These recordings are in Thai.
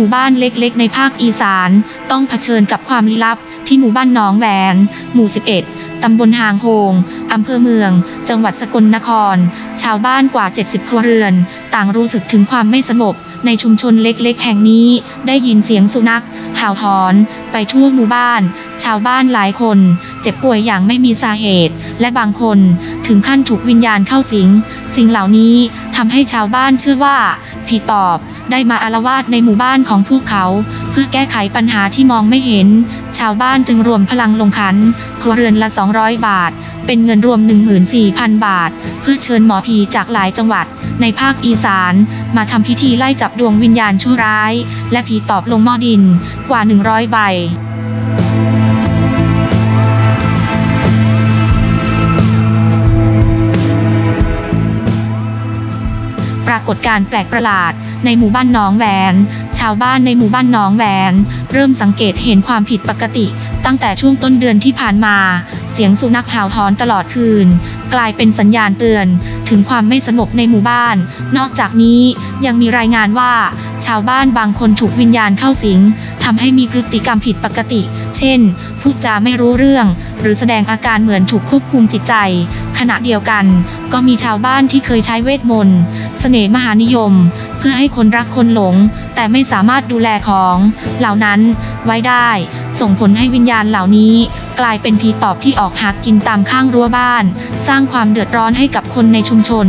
มู่บ้านเล็กๆ ในภาคอีสาน ต้องเผชิญกับความลี้ลับ ที่หมู่บ้านหนองแหวน หมู่ 11 ตำบลหางโฮงอำเภอเมือง จังหวัดสกลนคร ชาวบ้านกว่า 70 ครัวเรือน ต่างรู้สึกถึงความไม่สงบ ในชุมชนเล็กๆ แห่งนี้ ได้ยินเสียงสุนัขเห่าหอน ไปทั่วหมู่บ้าน ชาวบ้านหลายคน เจ็บป่วยอย่างไม่มีสาเหตุ และบางคนถึงขั้นถูกวิญญาณเข้าสิง สิ่งเหล่านี้ทำให้ชาวบ้านเชื่อว่า ผีตอบ ได้มาอาละวาดในหมู่บ้านของพวกเขา เพื่อแก้ไขปัญหาที่มองไม่เห็น ชาวบ้านจึงรวมพลังลงขัน ครัวเรือนละ 200 บาท เป็นเงินรวม 14,000 บาท เพื่อเชิญหมอผีจากหลายจังหวัด ในภาคอีสาน มาทำพิธีไล่จับดวงวิญญาณชั่วร้าย และผีตอบลงหม้อดินกว่า 100 ใบ ฏการณ์แปลกประหลาด ในหมู่บ้านหนองแวน ชาวบ้านในหมู่บ้านหนองแวน เริ่มสังเกตเห็นความผิดปกติ ตั้งแต่ช่วงต้นเดือนที่ผ่านมา เสียงสุนัขเห่าหอนตลอดคืน กลายเป็นสัญญาณเตือน ถึงความไม่สงบในหมู่บ้าน นอกจากนี้ยังมีรายงานว่า ชาวบ้านบางคนถูกวิญญาณเข้าสิงทำให้มีพฤติกรรมผิดปกติ เช่นพูดจาไม่รู้เรื่อง หรือแสดงอาการเหมือนถูกควบคุมจิตใจ ขณะเดียวกัน ก็มีชาวบ้านที่เคยใช้เวทมนต์ เสน่ห์มหานิยม เพื่อให้คนรักคนหลง แต่ไม่สามารถดูแลของ เหล่านั้นไว้ได้ ส่งผลให้วิญญาณเหล่านี้ กลายเป็นผีตอบที่ออกหากินตามข้างรั้วบ้าน สร้างความเดือดร้อนให้กับคนในชุมชน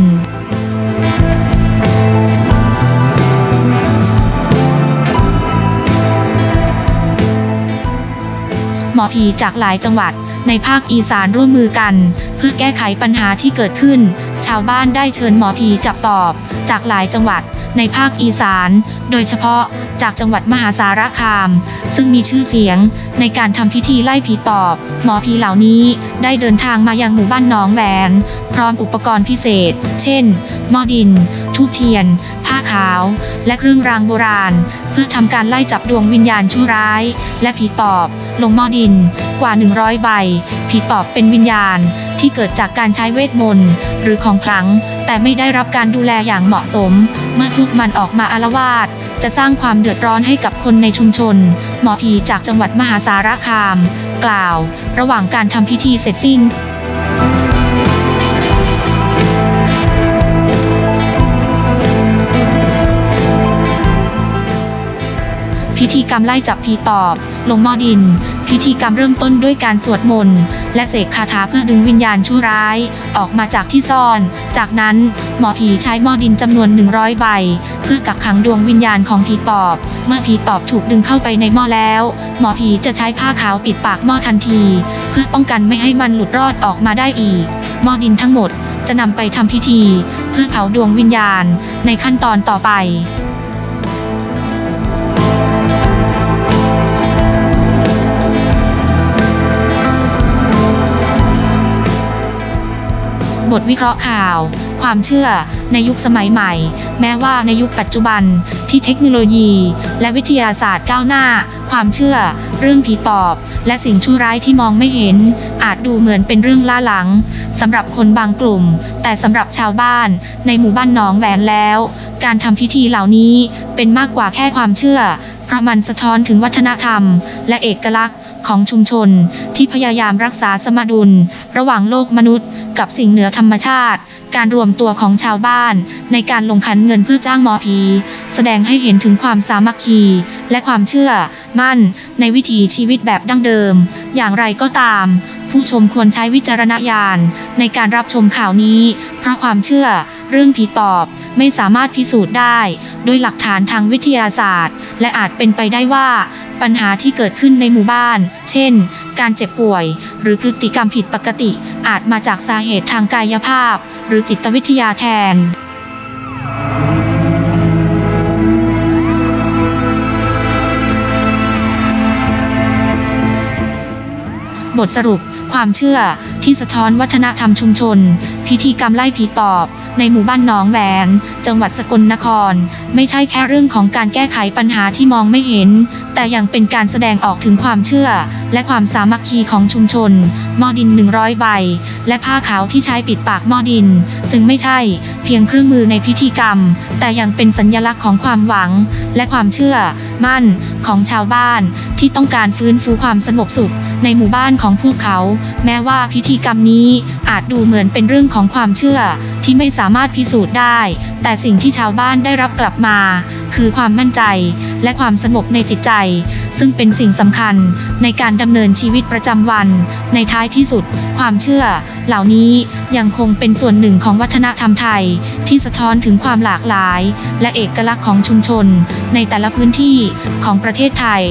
มอผีจากหลายจังหวัด ในภาคอีสานร่วมมือกัน เพื่อแก้ไขปัญหาที่เกิดขึ้น ชาวบ้านได้เชิญหมอผีจับตอบ จากหลายจังหวัด ในภาคอีสาน โดยเฉพาะจากจังหวัดมหาสารคาม ซึ่งมีชื่อเสียง ในการทำพิธีไล่ผีตอบ หมอผีเหล่านี้ได้เดินทางมายังหมู่บ้านหนองแหวน พร้อมอุปกรณ์พิเศษ เช่นหม้อดินทูบเทียน ขาว และเครื่องรางโบราณ เพื่อทำการไล่จับดวงวิญญาณชั่วร้าย และผีตอบ ลงหม้อดิน กว่า 100 ใบ ผีตอบเป็นวิญญาณที่เกิดจากการใช้เวทมนต์หรือของขลัง แต่ไม่ได้รับการดูแลอย่างเหมาะสม เมื่อพวกมันออกมาอาละวาดจะสร้างความเดือดร้อนให้กับคนในชุมชน หมอผีจากจังหวัดมหาสารคาม กล่าว ระหว่างการทำพิธีเสร็จสิ้น กรรมไล่จับผีตอบ ลงหม้อดิน พิธีกรรมเริ่มต้นด้วยการสวดมนต์และเสกคาถาเพื่อดึงวิญญาณชั่วร้าย ออกมาจากที่ซ่อน จากนั้นหมอผีใช้หม้อดินจำนวน 100 ใบ เพื่อกักขังดวงวิญญาณของผีตอบ เมื่อผีตอบถูกดึงเข้าไปในหม้อแล้ว หมอผีจะใช้ผ้าขาวปิดปากหม้อทันที เพื่อป้องกันไม่ให้มันหลุดรอดออกมาได้อีก หม้อดินทั้งหมดจะนำไปทำพิธี เพื่อเผาดวงวิญญาณในขั้นตอนต่อไป บทวิเคราะห์ข่าว ความเชื่อในยุคสมัยใหม่ แม้ว่าในยุคปัจจุบันที่เทคโนโลยี และวิทยาศาสตร์ก้าวหน้า ความเชื่อ เรื่องผีปอบ และสิ่งชั่วร้ายที่มองไม่เห็น อาจดูเหมือนเป็นเรื่องล่าหลังสำหรับคนบางกลุ่ม แต่สำหรับชาวบ้านในหมู่บ้านหนองแหวนแล้ว การทำพิธีเหล่านี้เป็นมากกว่าแค่ความเชื่อเพราะมันสะท้อนถึงวัฒนธรรม และเอกลักษณ์ของชุมชนที่พยายามรักษาสมดุล ระหว่างโลกมนุษย์ กับสิ่งเหนือธรรมชาติ การรวมตัวของชาวบ้าน ในการลงขันเงินเพื่อจ้างหมอผี แสดงให้เห็นถึงความสามัคคี และความเชื่อ มั่น ในวิถีชีวิตแบบดั้งเดิม อย่างไรก็ตาม ผู้ชมควรใช้วิจารณญาณ ในการรับชมข่าวนี้ เพราะความเชื่อ เรื่องผีปอบไม่สามารถพิสูจน์ได้ ด้วยหลักฐานทางวิทยาศาสตร์ และอาจเป็นไปได้ว่าปัญหาที่เกิดขึ้นในหมู่บ้าน เช่น การเจ็บป่วย หรือพฤติกรรมผิดปกติ อาจมาจากสาเหตุทางกายภาพ หรือจิตวิทยาแทน บทสรุป ความเชื่อที่สะท้อนวัฒนธรรมชุมชน พิธีกรรมไล่ผีปอบ ในหมู่บ้านหนองแหวน จังหวัดสกลนคร ไม่ใช่แค่เรื่องของการแก้ไขปัญหาที่มองไม่เห็น แต่ยังเป็นการแสดงออกถึงความเชื่อ และความสามัคคีของชุมชน หม้อดิน 100 ใบ และผ้าขาวที่ใช้ปิดปากหม้อดิน จึงไม่ใช่ เพียงเครื่องมือในพิธีกรรม แต่ยังเป็นสัญลักษณ์ของความหวัง และความเชื่อ มั่นของชาวบ้าน ที่ต้องการฟื้นฟูความสงบสุขในหมู่บ้านของพวกเขา แม้ว่าพิธีกรรมนี้อาจดูเหมือนเป็นเรื่องของความเชื่อที่ไม่สามารถพิสูจน์ได้ แต่สิ่งที่ชาวบ้านได้รับกลับมา คือความมั่นใจและความสงบในจิตใจ ซึ่งเป็นสิ่งสำคัญในการดำเนินชีวิตประจำวัน ในท้ายที่สุด ความเชื่อ เหล่านี้ยังคงเป็นส่วนหนึ่งของวัฒนธรรมไทย ที่สะท้อนถึงความหลากหลาย และเอกลักษณ์ของชุมชน ในแต่ละพื้นที่ของประเทศไทย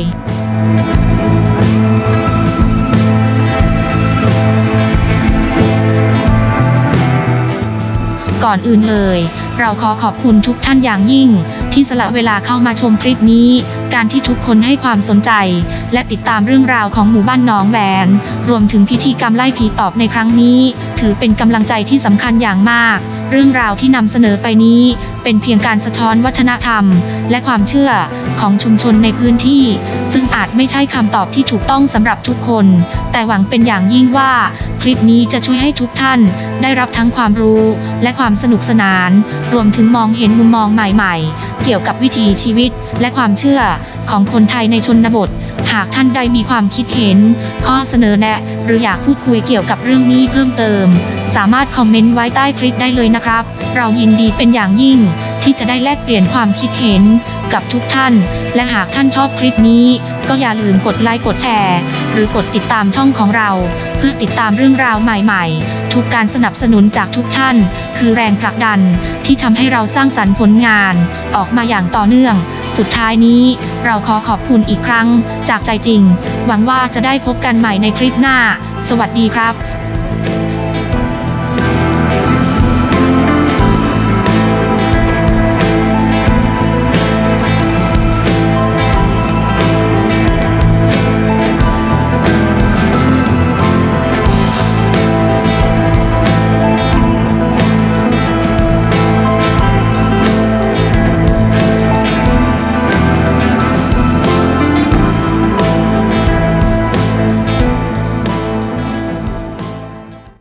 ก่อนอื่นเลย เราขอขอบคุณทุกท่านอย่างยิ่ง ที่สละเวลาเข้ามาชมคลิปนี้ การที่ทุกคนให้ความสนใจ และติดตามเรื่องราวของหมู่บ้านหนองแหวน รวมถึงพิธีกรรมไล่ผีตอบในครั้งนี้ ถือเป็นกำลังใจที่สำคัญอย่างมาก เรื่องราวที่นำเสนอไปนี้ เป็นเพียงการสะท้อนวัฒนธรรม และความเชื่อของชุมชนในพื้นที่ ซึ่งอาจไม่ใช่คำตอบที่ถูกต้องสำหรับทุกคน แต่หวังเป็นอย่างยิ่งว่า คลิปนี้จะช่วยให้ทุกท่าน ได้รับทั้งความรู้และความสนุกสนาน รวมถึงมองเห็นมุมมองใหม่ๆ เกี่ยวกับวิถีชีวิต และความเชื่อของคนไทยในชนบท หากท่านใดมีความคิดเห็น ข้อเสนอแนะ หรืออยากพูดคุยเกี่ยวกับเรื่องนี้เพิ่มเติม สามารถคอมเมนต์ไว้ใต้คลิปได้เลยนะครับ เรายินดีเป็นอย่างยิ่ง ที่จะได้แลกเปลี่ยนความคิดเห็นกับทุกท่าน และหากท่านชอบคลิปนี้ ก็อย่าลืมกดไลค์กดแชร์ หรือกดติดตามช่องของเรา เพื่อติดตามเรื่องราวใหม่ๆ ทุกการสนับสนุนจากทุกท่าน คือแรงผลักดันที่ทำให้เราสร้างสรรค์ผลงาน ออกมาอย่างต่อเนื่อง สุดท้ายนี้ เราขอขอบคุณอีกครั้ง จากใจจริง หวังว่าจะได้พบกันใหม่ในคลิปหน้า สวัสดีครับ